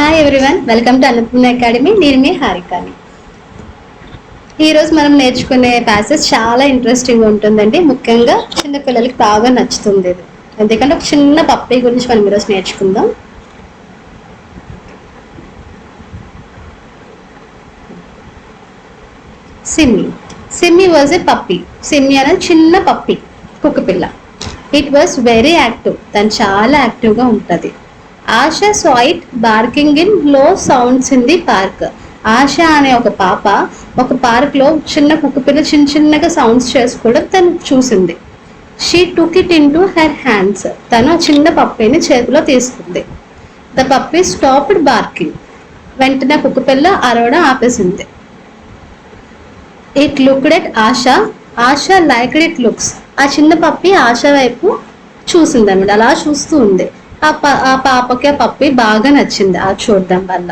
Hi everyone welcome to Annapurna academy నేను మీ హారికాని ఈరోజు మనం నేర్చుకునే ప్యాసెస్ చాలా ఇంట్రెస్టింగ్ ఉంటుందండి. ముఖ్యంగా చిన్నపిల్లలకి బాగా నచ్చుతుంది ఇది. ఎందుకంటే ఒక చిన్న పప్పి గురించి మనం ఈరోజు నేర్చుకుందాం. Simmi Simmi was a puppy Simmi అనేది చిన్న పప్పి కుక్క పిల్ల. ఇట్ వాజ్ వెరీ యాక్టివ్ తను చాలా యాక్టివ్గా ఉంటుంది. Asha saw it barking ఇన్లో sounds in the park. Asha అనే ఒక పాప ఒక పార్క్లో చిన్న కుక్కపిల్ల చిన్న చిన్నగా సౌండ్స్ చేసుకోవడం తను చూసింది. She took it into her hands తను చిన్న పప్పీని చేతిలో తీసుకుంది. ద పప్పి స్టాప్డ్ బార్కింగ్ వెంటనే కుక్కపిల్ల అరవడం ఆపేసింది. It looked at Asha Asha like it looks ఆ చిన్న పప్పి ఆశ వైపు చూసింది అనమాట అలా చూస్తూ ఉంది. ఆ ఆ పాపకి ఆ పప్పి బాగా నచ్చింది ఆ చూడడం వల్ల.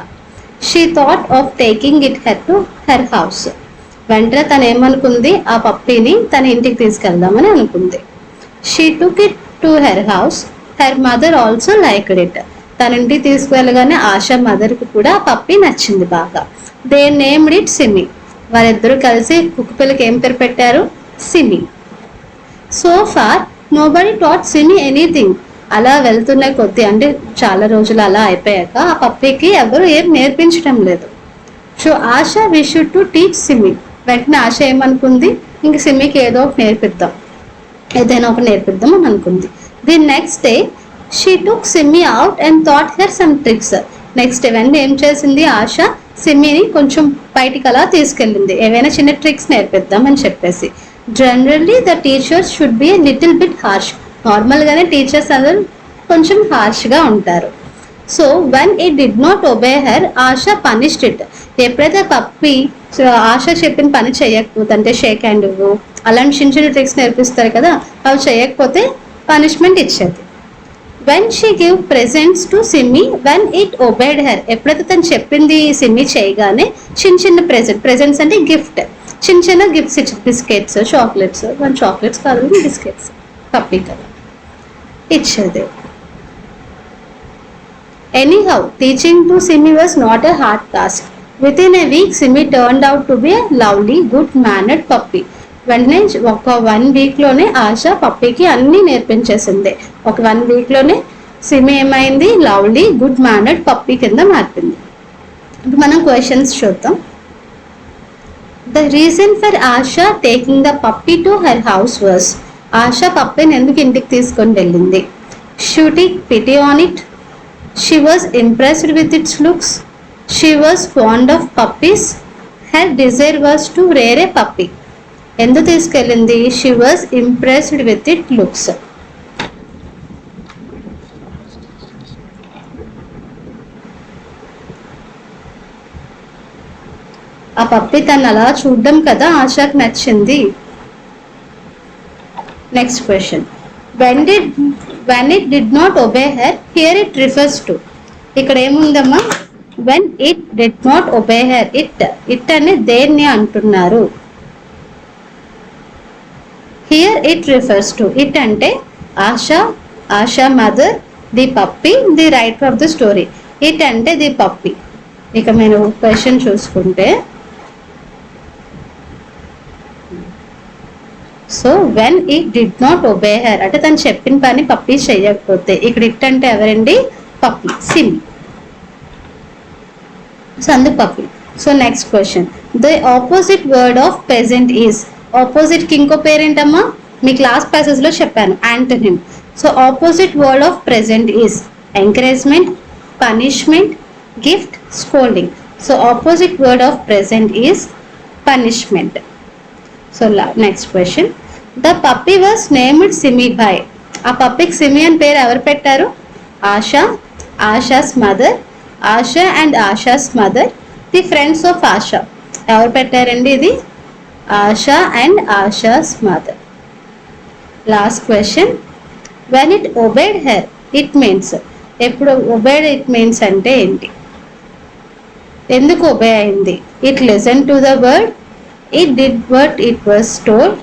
She thought of taking it her to her house వెంటనే తను ఏమనుకుంది? ఆ పప్పిని తన ఇంటికి తీసుకెళ్దామని అనుకుంది. She took it to her house her mother also liked it తన ఇంటికి తీసుకువెళ్ళగానే ఆశ మదర్కి కూడా ఆ పప్పి నచ్చింది బాగా. దే నేమ్డ్ ఇట్ సిమి వారిద్దరూ కలిసి కుక్క పిల్లకి ఏం పేరు పెట్టారు? Simi so far nobody taught Simi anything అలా వెళ్తున్న కొద్దీ. అంటే చాలా రోజులు అలా అయిపోయాక ఆ పప్పికి ఎవరు ఏం నేర్పించడం లేదు. So Asha we should to teach Simmi వెంటనే ఆశ ఏమనుకుంది? ఇంక సిమ్మికి ఏదో ఒకటి నేర్పిద్దాం. ఏదైనా ఒకటి నేర్పిద్దాం అని అనుకుంది. The next day she took Simmi out and thought her some tricks next ఇవన్నీ వెంటనే ఏం చేసింది ఆశ? సిమ్మిని కొంచెం బయటికి అలా తీసుకెళ్ళింది. ఏవైనా చిన్న ట్రిక్స్ నేర్పిద్దాం అని చెప్పేసి. Generally the teachers should be little bit harsh నార్మల్గానే టీచర్స్ అందరూ కొంచెం హార్ష్గా ఉంటారు. So when it did not obey her Asha punished it ఎప్పుడైతే పప్పి ఆశ చెప్పిన పని చేయకపోతే అంటే షేక్ హ్యాండ్ ఇవ్వు అలాంటి చిన్న చిన్న ట్రిక్స్ నేర్పిస్తారు కదా అవి చేయకపోతే పనిష్మెంట్ ఇచ్చేది. When she give presents to Simmi when it obeyed her ఎప్పుడైతే తను చెప్పింది సిమ్మి చేయగానే చిన్న చిన్న ప్రెజెంట్ ప్రెజెంట్స్ అంటే గిఫ్ట్ చిన్న చిన్న గిఫ్ట్స్ ఇచ్చి బిస్కెట్స్ చాక్లెట్స్ వన్ చాక్లెట్స్ కాదు బిస్కెట్స్ పప్పి కదా. ఇచ్చేది. Teaching to Simi was not a hard task within a week Simi turn out to be a lovely good mannered puppy. వెంటనే ఒక one వీక్లోనే ఆశ పప్పీకి అన్నీ నేర్పించేసింది. ఒక వన్ వీక్లోనే సిమి ఏమైంది? లవ్లీ గుడ్ మేనర్డ్ పప్పీ కింద మారింది ఇప్పుడు మనం క్వశ్చన్స్ చూద్దాం. The reason for Asha taking the puppy to her house was Asha పప్పీని ఎందుకు ఇంటికి తీసుకొని వెళ్ళింది? Shooting pity on it she was impressed with its looks she was fond of puppies her desire was to rear a ఎందుకు తీసుకెళ్ళింది? She was impressed with it looks ఆ puppy తను అలా చూడడం కదా ఆశాకు నచ్చింది. Next question when did when it did not obey her here it refers to ఇక్కడ ఏముందమ్మా? When it did not obey her it it అని దేన్ని అంటున్నారు? Here it refers to it అంటే Asha Asha mother the puppy the right of the story it అంటే the puppy ఇక మీరు question చూసుకుంటే సో వెన్ ఈ డిడ్ నాట్ ఒబే హెర్ అంటే తను చెప్పిన పని పప్పి చేయకపోతే ఇక్కడ ఇట్ అంటే ఎవరండి? పప్పి సిమి. సో అందుకు puppy. So next question the opposite word of present is ఆపోజిట్కి ఇంకో పేరేంటమ్మా? మీ క్లాస్ ప్యాసెస్లో చెప్పాను antonym so opposite word of present is encouragement punishment gift scolding so opposite word of present is punishment so next question the puppy was named Simi ఆ పప్పికి సిమి అని పేరు ఎవరు పెట్టారు? Asha Asha's mother Asha and Asha's mother the friends of Asha ఎవరు పెట్టారండి ఇది? Asha and Asha's mother last question when it obeyed her it means ఎప్పుడు ఒబేడ్ ఇట్ మీన్స్ అంటే ఏంటి? ఎందుకు ఒబే అయింది? It listen to the word It did what it was told.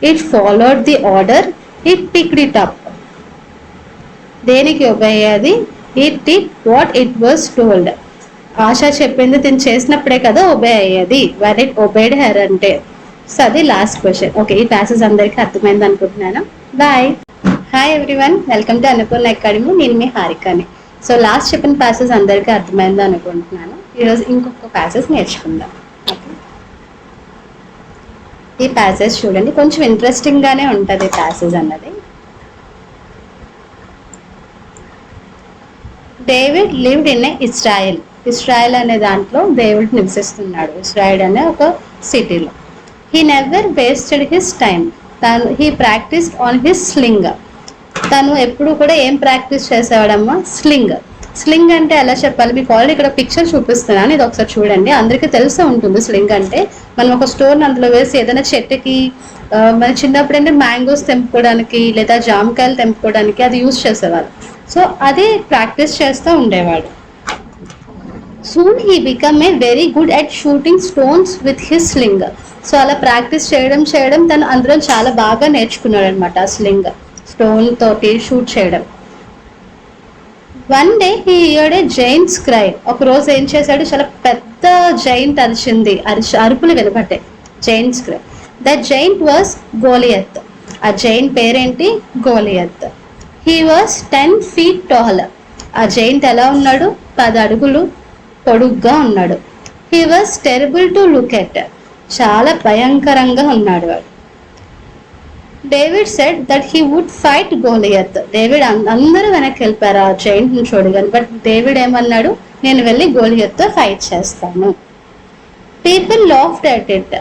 It followed the order. It picked it up. దేనికి obey అయ్యేది it did what it was told Asha చెప్పింది తిని చేసినప్పుడే కదా ఒబే అయ్యేది వర్ ఇట్ ఒబేడ్ హెర్ అంటే. So అది last question okay ఈ ప్యాసెస్ అందరికీ అర్థమైంది అనుకుంటున్నాను. Bye hi everyone welcome to Annapurna academy నేను మీ హారికని. సో లాస్ట్ చెప్పిన ప్యాసెస్ అందరికీ అర్థమైంది అనుకుంటున్నాను. ఈరోజు ఇంకొక ప్యాసెస్ నేర్చుకుందాం. ఈ ప్యాసెస్ చూడండి. కొంచెం ఇంట్రెస్టింగ్గానే ఉంటుంది ఉంటది ప్యాసెస్ అన్నది. David lived in Israel Israel అనే దాంట్లో దేవుడు నివసిస్తున్నాడు. ఇస్రాయల్ అనే ఒక సిటీలో he never wasted his time తను he practice on his sling తను ఎప్పుడు కూడా ఏం ప్రాక్టీస్ చేసేవాడమ్మా? స్లింగ్ స్లింగ్ అంటే ఎలా చెప్పాలి? మీకు ఆల్రెడీ ఇక్కడ పిక్చర్ చూపిస్తున్నాను. ఇది ఒకసారి చూడండి. అందరికీ తెలిసే ఉంటుంది స్లింగ్ అంటే మనం ఒక స్టోన్ అందులో వేసి ఏదైనా చెట్టుకి మన చిన్నప్పుడు అంటే మ్యాంగోస్ తెంపుకోవడానికి లేదా జామకాయలు తెంపుకోవడానికి అది యూజ్ చేసేవారు. సో అది ప్రాక్టీస్ చేస్తూ ఉండేవాడు. Soon he become a very good at shooting stones with his sling so అలా ప్రాక్టీస్ చేయడం చేయడం తను అందరం చాలా బాగా నేర్చుకున్నాడు అనమాట ఆ స్లింగ్ స్టోన్ తోటి షూట్ చేయడం. One day he heard a giants cry ఒక రోజు ఏం చేశాడు? చాలా పెద్ద జైంట్ అరిచింది అరిచి అరుపులు వినబడ్డాయి giant cry the giant was Goliath. ఆ జైంట్ పేరేంటి? Goliath. He was ten feet tall. ఆ జైంట్ ఎలా ఉన్నాడు? పది అడుగులు పొడుగ్గా ఉన్నాడు. He was terrible to look at. చాలా భయంకరంగా ఉన్నాడు వాడు. David said that he would fight Goliath. David అందరూ వెనక్కి వెళ్ళిపోయారు ఆ జైంట్ని చూడగానే. బట్ డేవిడ్ ఏమన్నాడు? నేను వెళ్ళి గోలియత్తో ఫైట్ చేస్తాను. People laughed at it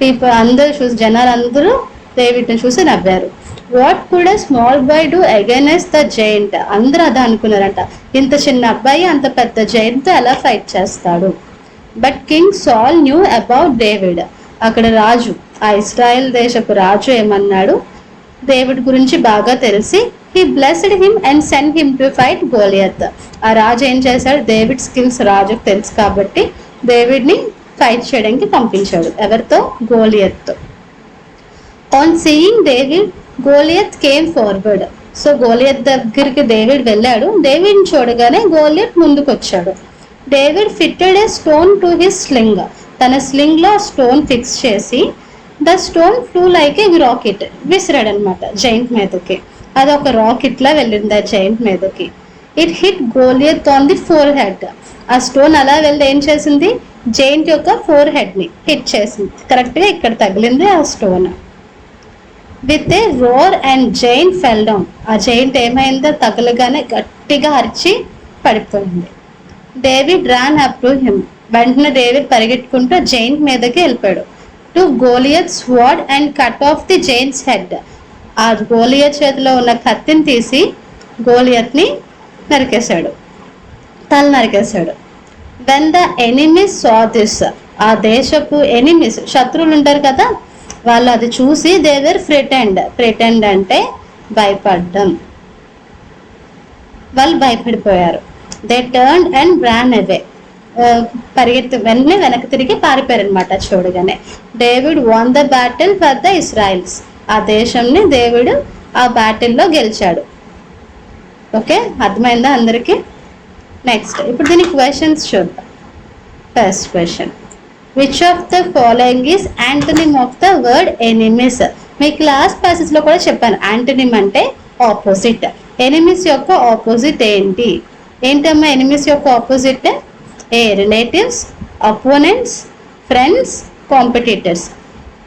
people అందరూ చూసి జనాలు అందరూ డేవిడ్ని చూసి నవ్వారు. What could small boy do against the giant అందరూ అదే అనుకున్నారంట. ఇంత చిన్న అబ్బాయి అంత పెద్ద జైంట్తో ఎలా ఫైట్ చేస్తాడు? But king Saul knew about David అక్కడ రాజు ఆ ఇస్రాయెల్ దేశపు రాజు ఏమన్నాడు? దేవుడి గురించి బాగా తెలిసి he blessed him and send him to fight Goliath ఆ రాజు ఏం చేశాడు? డేవిడ్ స్కిల్స్ రాజుకు తెలుసు కాబట్టి డేవిడ్ని ఫైట్ చేయడానికి పంపించాడు. ఎవరితో? గోలియత్తో. On seeing David Goliath came forward so Goliath దగ్గరికి డేవిడ్ వెళ్ళాడు. డేవిడ్ని చూడగానే గోలియత్ ముందుకు వచ్చాడు David fitted a stone to his sling తన స్లింగ్లో స్టోన్ ఫిక్స్ చేసి the stone flew like a rocket విసిరాడు అనమాట జైంట్ మీదకి. అది ఒక రాకెట్ లా వెళ్ళింది ఆ జైంట్ మీదకి. It hit Goliath on the forehead ఆ స్టోన్ అలా వెళ్ళి ఏం చేసింది? జైంట్ యొక్క ఫోర్ హెడ్ని హిట్ చేసింది. కరెక్ట్గా ఇక్కడ తగిలింది ఆ stone with a roar and giant fell down ఆ జైంట్ ఏమైందో తగలగానే గట్టిగా అరిచి పడిపోయింది. David ran up to him వెంటనే డేవిడ్ పరిగెట్టుకుంటూ జైంట్ మీదకి వెళ్ళిపోయాడు. To Goliath sword and cut off the giant's head. ఆ గోలియత్ చేతిలో ఉన్న కత్తిని తీసి గోలియత్ని నరికేశాడు. తల నరికేశాడు. When the enemies saw this ఆ దేశపు ఎనిమిస్ శత్రువులు ఉంటారు కదా వాళ్ళు అది చూసి దేవర్ ఫ్రిటెండ్ ఫ్రిటెండ్ అంటే భయపడ్డం. వాళ్ళు భయపడిపోయారు. They turn and ran away పరిగెత్తి వెంటనే వెనక్కి తిరిగి పారిపోయారు అనమాట చూడగానే. David won the battle for the Israelites ఆ దేశంని దేవుడు ఆ బ్యాటిల్లో గెలిచాడు. ఓకే? అర్థమైందా అందరికీ? నెక్స్ట్ ఇప్పుడు దీని క్వశ్చన్స్ చూద్దాం. First question which of the following is antonym of the word enemies me class ప్యాసెస్లో కూడా చెప్పాను. యాంటనిమ్ అంటే ఆపోజిట్ ఎనిమిస్ యొక్క ఆపోజిట్ ఏంటి? ఏంటమ్మా ఎనిమిస్ యొక్క opposite A relatives opponents friends competitors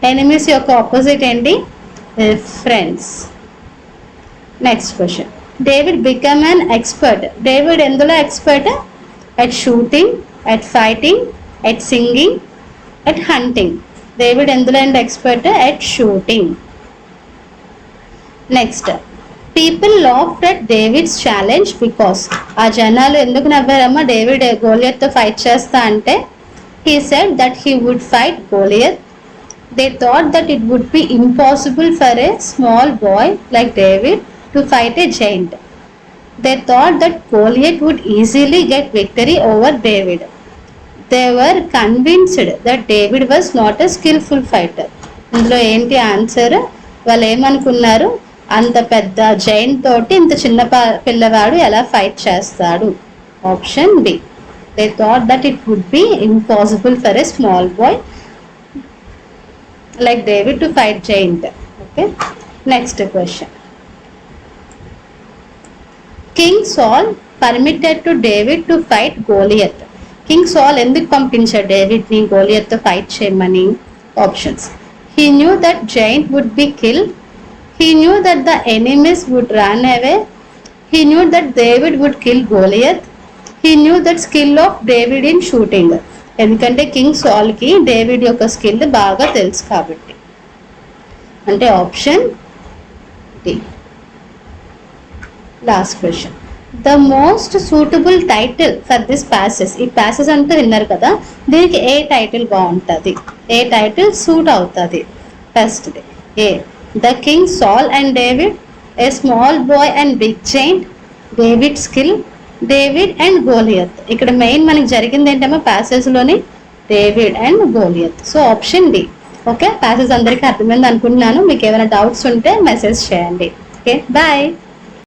enemies యొక్క ఆపోజిట్ ఏంటి? Friends next question David become an expert David ఎందులో expert at shooting at fighting at singing at hunting David ఎందులో and expert at shooting next people laughed at David's challenge because ఆ జనాలు ఎందుకు నవ్వారమ్మా? David గోలియత్తో fight చేస్తా అంటే he said that he would fight Goliath they thought that it would be impossible for a small boy like David to fight a giant they thought that Goliath would easily get victory over David they were convinced that David was not a skilful fighter ఇందులో ఏంటి answer వాళ్ళు ఏమనుకున్నారు? అంత పెద్ద జైన్ తోటి ఇంత చిన్న పిల్లవాడు ఎలా ఫైట్ చేస్తాడు? Option B they thought that it would be impossible for a small boy like David to fight giant okay next question king Saul permitted to David to fight Goliath king Saul ఎందుకు పంపించాడు డేవిడ్ని Goliath fight చేయమని? Options he knew that giant would be killed He knew that the enemies would run away He knew that David would kill Goliath. He knew that skill of David in shooting ఎందుకంటే king సాల్కి David యొక్క skill బాగా తెలుసు కాబట్టి. అంటే option D last question the most suitable title for this passage ఈ passage అంతా విన్నారు కదా దీనికి ఏ టైటిల్ బాగుంటుంది? ఏ టైటిల్ సూట్ అవుతుంది? First A the king Saul and David a small boy and big giant David skill David and Goliath. ఇక్కడ మెయిన్ మనకి జరిగింది ఏంటమ్మా? ప్యాసేజ్లోని David and Goliath. So option D okay passage అందరికీ అర్థమైంది అనుకుంటున్నాను. మీకు ఏమైనా డౌట్స్ ఉంటే మెసేజ్ చేయండి. Okay bye